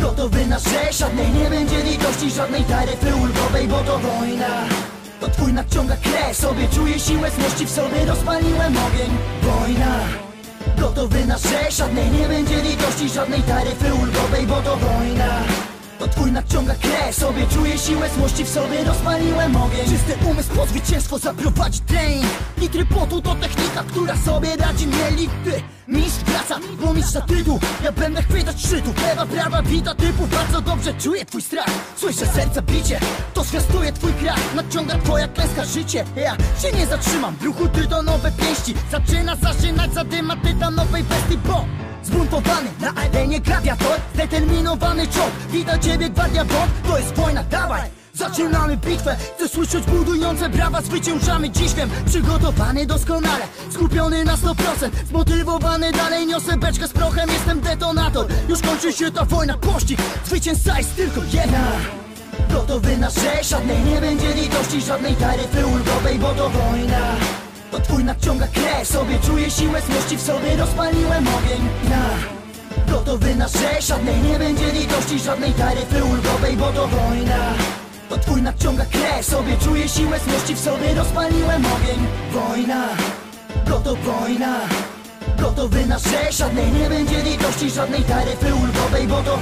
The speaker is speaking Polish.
Gotowy na że żadnej nie będzie litości Żadnej taryfy ulgowej, bo to wojna. To twój nadciąga krew Sobie czuję siłę złości w sobie Rozpaliłem ogień. Wojna. Gotowy na że żadnej nie będzie litości Żadnej taryfy ulgowej, bo to wojna twój nadciąga krew. Sobie czuję siłę złości w sobie Rozpaliłem ogień. Czysty umysł po zwycięstwo zaprowadzi trening Litry potu to technika, która sobie radzi mieli Ty, mistrz wraca, bo mistrza tytuł Ja będę chwytać szczytu. Lewa, prawa, wita typu. Bardzo dobrze czuję twój strach. Słyszę serca bicie. To zwiastuje twój krach. Nadciąga twoja klęska życie. Ja się nie zatrzymam. Bruchu ty do nowe pięści. Zaczyna zaczynać zadyma tytanowej bestii Bo Zbuntowany na arenie gladiator Zdeterminowany czołg. Widać ciebie gwardia bot To jest wojna, dawaj Zaczynamy bitwę, chcę słyszeć budujące brawa Zwyciężamy dziś. Wiem, przygotowany doskonale Skupiony na 100% Zmotywowany dalej niosę beczkę z prochem. Jestem detonator, już kończy się ta wojna. Pościg, zwycięzca jest tylko jedna. Gotowy na że żadnej nie będzie litości Żadnej taryfy ulgowej, bo to wojna twój nadciąga krew. Sobie czuję siłę złości w sobie Rozpaliłem ogień. Na Gotowy na że żadnej nie będzie litości Żadnej taryfy ulgowej, bo to wojna. To twój nadciąga krew. Sobie czuję siłę złości w sobie Rozpaliłem ogień. Wojna Goto wojna. Gotowy na że żadnej nie będzie litości Żadnej taryfy ulgowej, bo to